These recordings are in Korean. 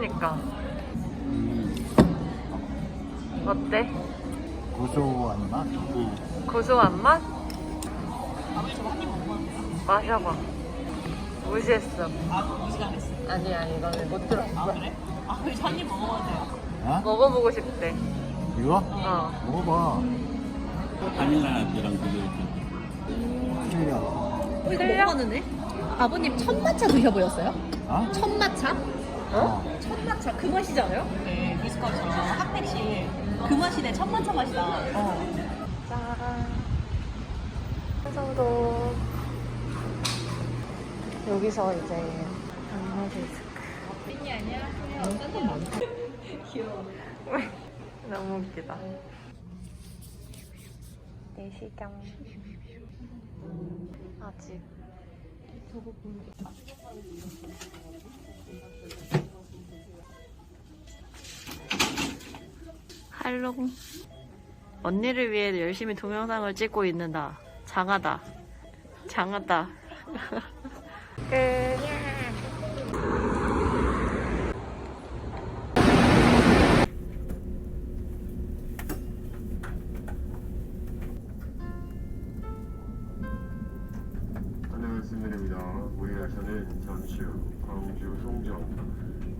그러니까 어때? 고소한 맛? 고소한 맛? 마셔봐. 무시했어. 아, 무시당했어. 아니야 이거는 못 들었어. 아, 그래? 아, 한입 먹어봐도 돼요. 어? 먹어보고 싶대. 이거? 어. 먹어봐. 바닐라랑 그게 틀려. 어, 이거 틀려? 먹어봤는데? 아버님 첫 마차 드셔보셨어요? 어? 첫 마차? 어? 첫마차 그 맛이지 않아요? 네, 미스커처럼 핫팩시. 그 맛이네, 첫만차 맛이다. 어. 짠. 완성도. 여기서 이제 당근 디스크. 짠짠 많다. 너무 웃기다. 내시경. 아직. 할롱. 언니를 위해 열심히 동영상을 찍고 있는 나. 장하다. 장하다. 끝. 후 광주 송정,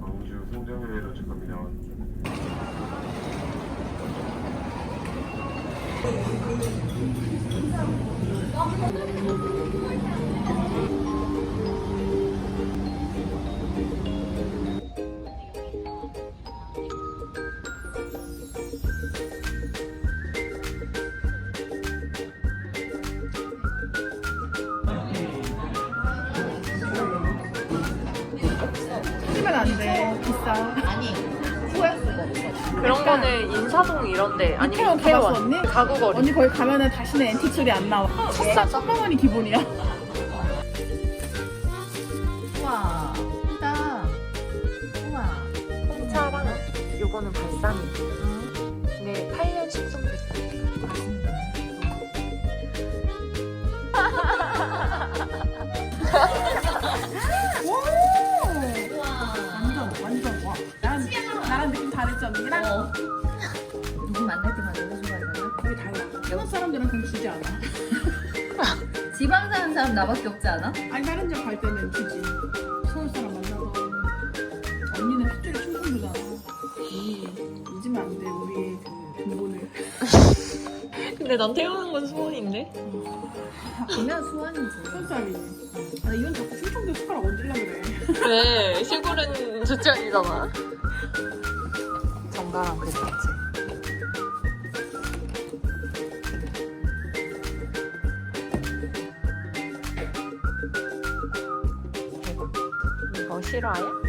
광주 송정역에 도착합니다. 쓰 없어. 그런 거는 인사동 이런데 아니면 이태원 태원 가봤어, 언니? 가구거리 언니 거기 가면은 다시는 엔티 소리 안 나와. 비싸. 3만 원이 기본이야. 우와, 크다. 우와. 홍차랑 요거는 발사미 네 8년 숙성됐다 완 다르지 언니랑? 누구 만날 때마다 너무 좋아하잖아. 거의 달라. 태국 사람들은 그럼 주지 않아. 지방 사는 사람 나밖에 없지 않아? 아니 다른 집갈 때는 주지. 서울 사람 만나서 언니는 핏줄이 충분하잖아. 언니 잊으면 안 돼. 우리 그 근본을. 근데 난 태우는 건 소원인데 보면 수원이지. 서울 사람이지. 아, 이건 자꾸 충청도 숟가락 얹으려 그래. 왜 시골은 좋지 않이잖아 그 자체 대박 이거 실화야?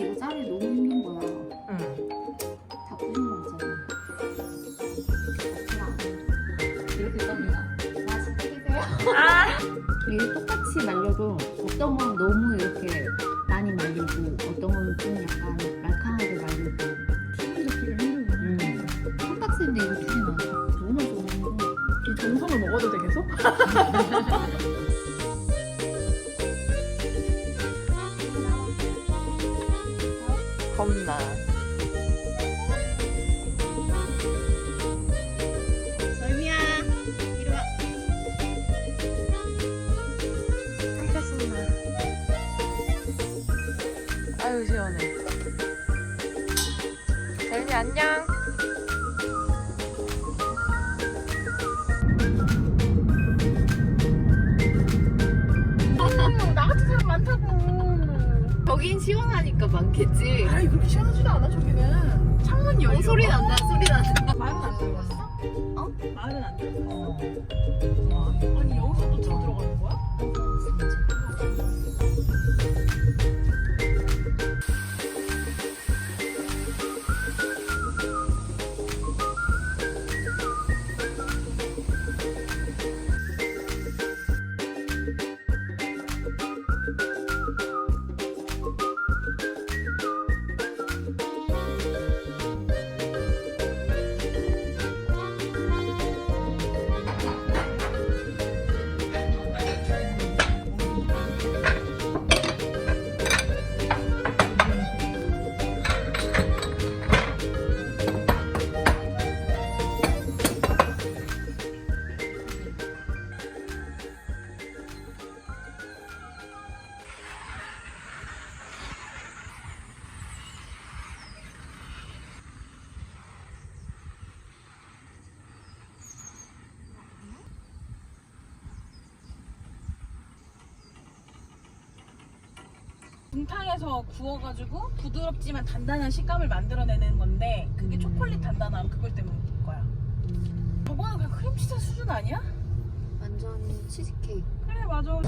처음에 이거 자르기 너무 힘든 거야. 응. 다 부신 거잖아. 이렇게 썹니다. 맛있게 드세요. 이게 똑같이 말려도 어떤 건 너무 이렇게 많이 말리고 어떤 건 좀 약간 말캉하게 말리고 잡기가 힘들고. 음. 똑같은데 이거 둘이 많아. 너무 좋은 거. 이 정성을 먹어도 돼 계속? 재윤이 안녕. 나 같은 사람 많다고. 거긴 시원하니까 많겠지. 아이 그렇게 시원하지도 않아 저기는. 창문이 열려. 어, 소리 난다, 소리 난다. 말은 안 들어봤어? 어? 말은 안 돼. 어. 아니 여기서도 더 들어가는 거야? 중탕에서 구워가지고 부드럽지만 단단한 식감을 만들어내는 건데 그게 초콜릿 단단함 그걸 때문일 거야. 저거는 그냥 크림치즈 수준 아니야? 완전 치즈케이크. 그래 맞아.